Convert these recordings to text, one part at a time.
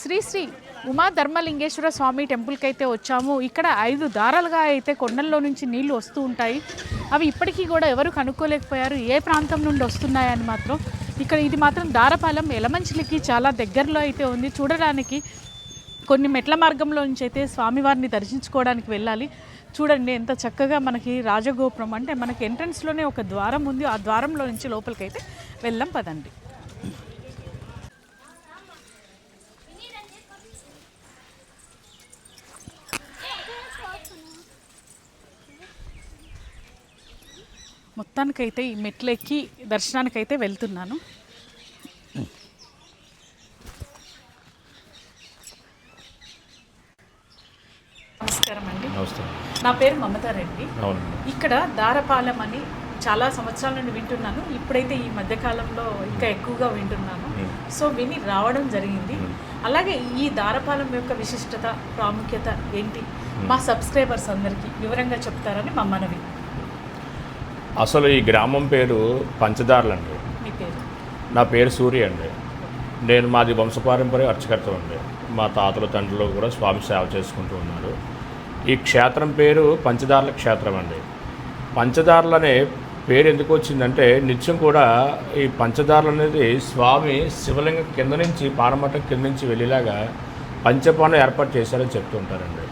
శ్రీ శ్రీ ఉమా ధర్మలింగేశ్వర స్వామి టెంపుల్కి అయితే వచ్చాము. ఇక్కడ ఐదు దారాలుగా అయితే కొండల్లో నుంచి నీళ్ళు వస్తూ ఉంటాయి. అవి ఇప్పటికీ కూడా ఎవరు కనుక్కోలేకపోయారు. ఏ ప్రాంతం నుండి వస్తున్నాయని మాత్రం ఇక్కడ ఇది మాత్రం దారపాలెం ఎలమంచిలికి చాలా దగ్గరలో అయితే ఉంది. చూడడానికి కొన్ని మెట్ల మార్గంలో నుంచి అయితే స్వామివారిని దర్శించుకోవడానికి వెళ్ళాలి. చూడండి ఎంత చక్కగా మనకి రాజగోపురం అంటే మనకి ఎంట్రన్స్లోనే ఒక ద్వారం ఉంది. ఆ ద్వారంలో నుంచి లోపలికి అయితే వెళ్ళాం పదండి. మొత్తానికైతే ఈ మెట్లు ఎక్కి దర్శనానికైతే వెళ్తున్నాను. నమస్కారం అండి. నమస్తే. నా పేరు మమతారెడ్డి ఇక్కడ దారపాలెం అని చాలా సంవత్సరాల నుండి వింటున్నాను. ఇప్పుడైతే ఈ మధ్యకాలంలో ఇంకా ఎక్కువగా వింటున్నాను. సో విని రావడం జరిగింది. అలాగే ఈ దారపాలెం యొక్క విశిష్టత ప్రాముఖ్యత ఏంటి? మా సబ్స్క్రైబర్స్ అందరికీ వివరంగా చెప్తారని మా మనవి. అసలు ఈ గ్రామం పేరు పంచదారులు అండి నా పేరు సూర్య అండి. నేను మాది వంశపారంపర్య అర్చకర్త అండి. మా తాతల తండ్రులు కూడా స్వామి సేవ చేసుకుంటూ ఉన్నారు. ఈ క్షేత్రం పేరు పంచదారుల క్షేత్రం అండి. పంచదారులు అనే పేరు ఎందుకు వచ్చిందంటే నిత్యం కూడా ఈ పంచదారులు అనేది స్వామి శివలింగం కింద నుంచి పానమట్టం కింద నుంచి వెళ్ళేలాగా పంచపానం ఏర్పాటు చేశారని చెప్తూ ఉంటారండి.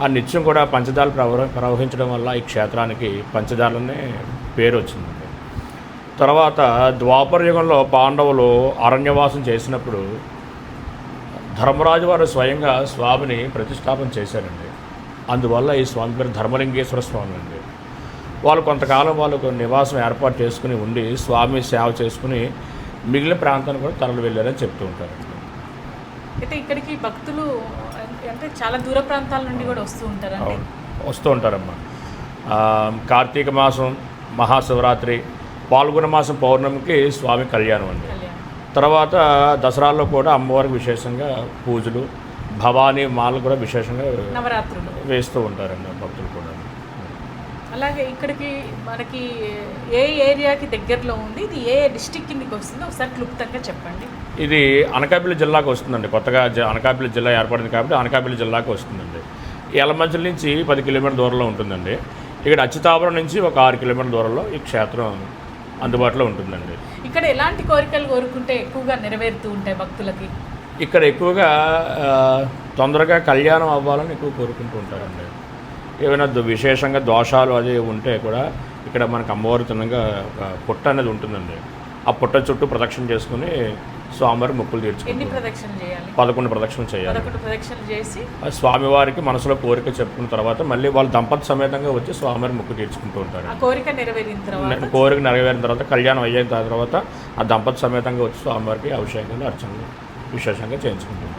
ఆ నిత్యం కూడా పంచదారులు ప్రవహ ప్రవహించడం వల్ల ఈ క్షేత్రానికి పంచదారులనే పేరు వచ్చిందండి తర్వాత ద్వాపర యుగంలో పాండవులు అరణ్యవాసం చేసినప్పుడు ధర్మరాజు వారు స్వయంగా స్వామిని ప్రతిష్టాపన చేశారండి. అందువల్ల ఈ స్వామి పేరు ధర్మలింగేశ్వర స్వామి అండి. వాళ్ళు కొంతకాలం వాళ్ళకు నివాసం ఏర్పాటు చేసుకుని ఉండి స్వామి సేవ చేసుకుని మిగిలిన ప్రాంతానికి కూడా తరలి వెళ్ళారని చెప్తూ ఉంటారు అయితే ఇక్కడికి భక్తులు అంటే చాలా దూర ప్రాంతాల నుండి కూడా వస్తూ అవును. వస్తూ ఉంటారమ్మా. కార్తీక మాసం మహాశివరాత్రి పాల్గొన మాసం పౌర్ణమికి స్వామి కళ్యాణం అండి. తర్వాత దసరాల్లో కూడా అమ్మవారికి విశేషంగా పూజలు భవానీ మాలు కూడా విశేషంగా నవరాత్రులు. వేస్తూ ఉంటారండి భక్తులు. అలాగే ఇక్కడికి మనకి ఏ ఏరియాకి దగ్గరలో ఉంది ఇది ఏ డిస్టిక్ కిందకి వస్తుందో ఒకసారి క్లుప్తంగా చెప్పండి. ఇది అనకాపల్లి జిల్లాకు వస్తుందండి. కొత్తగా అనకాపల్లి జిల్లా ఏర్పడింది కాబట్టి అనకాపల్లి జిల్లాకు వస్తుందండి. ఎలమంచల నుంచి పది కిలోమీటర్ దూరంలో ఉంటుందండి. ఇక్కడ అచ్యుతాపురం నుంచి ఒక ఆరు కిలోమీటర్ల దూరంలో ఈ క్షేత్రం అందుబాటులో ఉంటుందండి. ఇక్కడ ఎలాంటి కోరికలు కోరుకుంటే ఎక్కువగా నెరవేరుతూ ఉంటాయి భక్తులకి? ఇక్కడ ఎక్కువగా తొందరగా కళ్యాణం అవ్వాలని ఎక్కువ కోరుకుంటూ ఉంటారండి. ఏమైనా దో- విశేషంగా దోషాలు అది ఉంటే కూడా ఇక్కడ మనకు అమ్మవారి తిన్నగా ఒక పుట్ట అనేది ఉంటుందండి. ఆ పుట్ట చుట్టూ ప్రదక్షిణ చేసుకుని స్వామివారి మొక్కులు ఎన్ని తీర్చుకుంటాం ప్రదక్షిణలు చేయాలి. పదకొండు ప్రదక్షిణలు చేయాలి స్వామివారికి మనసులో కోరిక చెప్పుకున్న తర్వాత మళ్ళీ వాళ్ళు దంపతి సమేతంగా వచ్చి స్వామివారి మొక్కు తీర్చుకుంటూ ఉంటారు. కోరిక నెరవేరిన తర్వాత? కోరిక నెరవేరిన తర్వాత కళ్యాణం అయిన తర్వాత ఆ దంపతి సమేతంగా వచ్చి స్వామివారికి అభిషేకాలు అర్చనలు విశేషంగా చేయించుకుంటుంటారు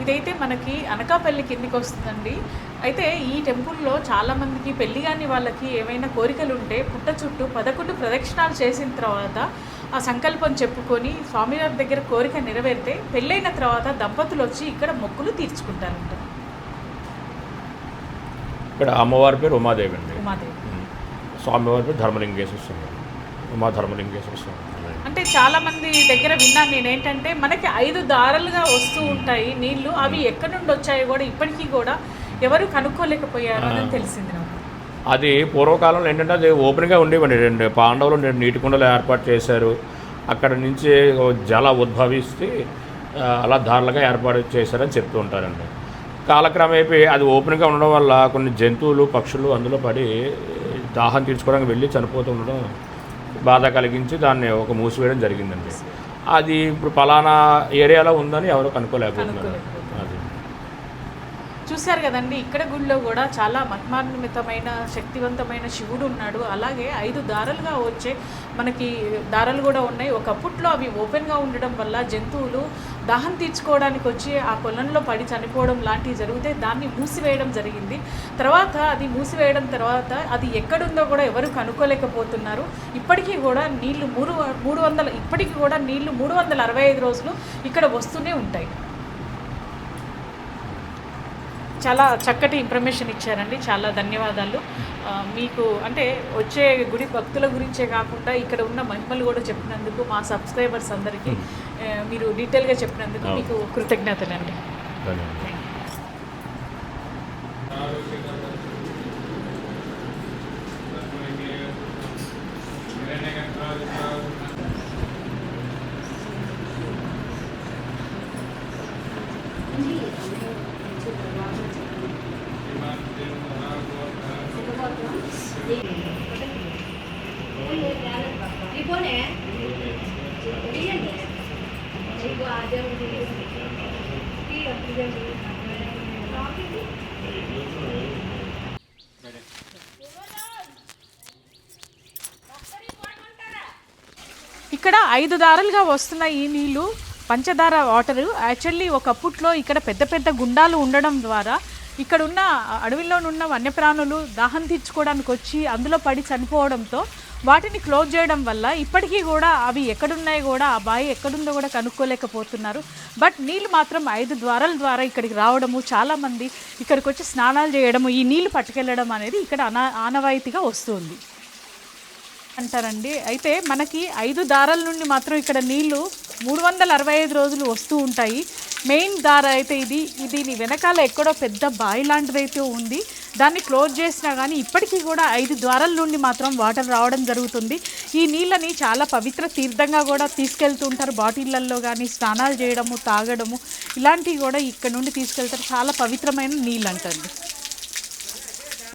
ఇదైతే మనకి అనకాపల్లి కిందికి వస్తుందండి. అయితే ఈ టెంపుల్లో చాలా మందికి పెళ్ళి కాని వాళ్ళకి ఏమైనా కోరికలు ఉంటే పుట్ట చుట్టూ పదకొండు ప్రదక్షిణాలు చేసిన తర్వాత ఆ సంకల్పం చెప్పుకొని స్వామివారి దగ్గర కోరిక నెరవేరితే పెళ్ళైన తర్వాత దంపతులు వచ్చి ఇక్కడ మొక్కులు తీర్చుకుంటారంట. ఇక్కడ అమ్మవారి పేరు ఉమాదేవి అండి. ఉమాదేవి. ఉమ్. స్వామివారి పేరు ధర్మలింగేశ్వర స్వామి. ఉమా ధర్మలింగేశ్వర స్వామి అంటే చాలా మంది దగ్గర విన్నాను నేను ఏంటంటే మనకి ఐదు దారాలుగా వస్తూ ఉంటాయి నీళ్ళు అవి ఎక్కడి నుండి వచ్చాయో కూడా ఇప్పటికీ కూడా ఎవరు కనుక్కోలేకపోయారు అని తెలిసింది నాకు. అది పూర్వకాలంలో ఏంటంటే అది ఓపెన్గా ఉండేవండి. రెండు పాండవులు రెండు నీటి కుండలు ఏర్పాటు చేశారు. అక్కడ నుంచి జల ఉద్భవిస్తే అలా దారులుగా ఏర్పాటు చేశారని చెప్తూ ఉంటారండి. కాలక్రమేపీ అది ఓపెన్గా ఉండడం వల్ల కొన్ని జంతువులు పక్షులు అందులో పడి దాహం తీర్చుకోవడానికి వెళ్ళి చనిపోతూ ఉండడం బాధ కలిగించి దాన్ని ఒక మూసివేయడం జరిగిందండి. అది ఇప్పుడు పలానా ఏరియాలో ఉందని ఎవరు కనుక్కోలేకపోతున్నారు. చూశారు కదండి ఇక్కడ గుడిలో కూడా చాలా మహిమాన్వితమైన శక్తివంతమైన శివుడు ఉన్నాడు. అలాగే ఐదు దారాలుగా వచ్చే మనకి దారాలు కూడా ఉన్నాయి. ఒకప్పట్లో అవి ఓపెన్గా ఉండడం వల్ల జంతువులు దాహం తీర్చుకోవడానికి వచ్చి ఆ కొలంలో పడి చనిపోవడం లాంటివి జరిగితే దాన్ని మూసివేయడం జరిగింది. తర్వాత అది మూసివేయడం తర్వాత అది ఎక్కడుందో కూడా ఎవరు కనుక్కోలేకపోతున్నారు. ఇప్పటికీ కూడా నీళ్ళు మూడు మూడు వందల ఇప్పటికీ కూడా నీళ్ళు మూడు వందల అరవై ఐదు రోజులు ఇక్కడ వస్తూనే ఉంటాయి. చాలా చక్కటి ఇన్ఫర్మేషన్ ఇచ్చారండి. చాలా ధన్యవాదాలు. మీకు అంటే వచ్చే గుడి భక్తుల గురించే కాకుండా ఇక్కడ ఉన్న మహిమలు కూడా చెప్పినందుకు మా సబ్స్క్రైబర్స్ అందరికీ ఆ, మీరు డీటెయిల్గా చెప్పినందుకు. మీకు కృతజ్ఞతలండి. ధన్యవాదాలు. ఇవ్వనే ఇక్కడ ఐదు దారాలుగా వస్తున్న ఈ నీళ్ళు. పంచదార వాటర్. యాక్చువల్లీ ఒకప్పుట్లో ఇక్కడ పెద్ద పెద్ద గుండాలు ఉండడం ద్వారా ఇక్కడ ఉన్న అడవిలో ఉన్న వన్యప్రాణులు దాహం తీర్చుకోవడానికి వచ్చి అందులో పడి చనిపోవడంతో వాటిని క్లోజ్ చేయడం వల్ల ఇప్పటికీ కూడా అవి ఎక్కడున్నాయి కూడా ఆ బావి ఎక్కడుందో కూడా కనుక్కోలేకపోతున్నారు. బట్ నీళ్ళు మాత్రం ఐదు ద్వారాల ద్వారా ఇక్కడికి రావడము చాలామంది ఇక్కడికి వచ్చి స్నానాలు చేయడము ఈ నీళ్ళు పట్టుకెళ్ళడం అనేది ఇక్కడ అనా ఆనవాయితీగా వస్తుంది. అంటారండి. అయితే మనకి ఐదు దారాల నుండి మాత్రం ఇక్కడ నీళ్ళు మూడు వందల అరవై ఐదు రోజులు వస్తూ ఉంటాయి. మెయిన్ దార అయితే ఇది. దీని వెనకాల ఎక్కడో పెద్ద బావి లాంటిదైతే ఉంది. దాన్ని క్లోజ్ చేసినా కానీ ఇప్పటికీ కూడా ఐదు ద్వారాల నుండి మాత్రం వాటర్ రావడం జరుగుతుంది. ఈ నీళ్ళని చాలా పవిత్ర తీర్థంగా కూడా తీసుకెళ్తుంటారు. బాటిళ్ళల్లో కానీ స్నానాలు చేయడము తాగడము ఇలాంటివి కూడా ఇక్కడ నుండి తీసుకెళ్తారు. చాలా పవిత్రమైన నీళ్ళు అంటండి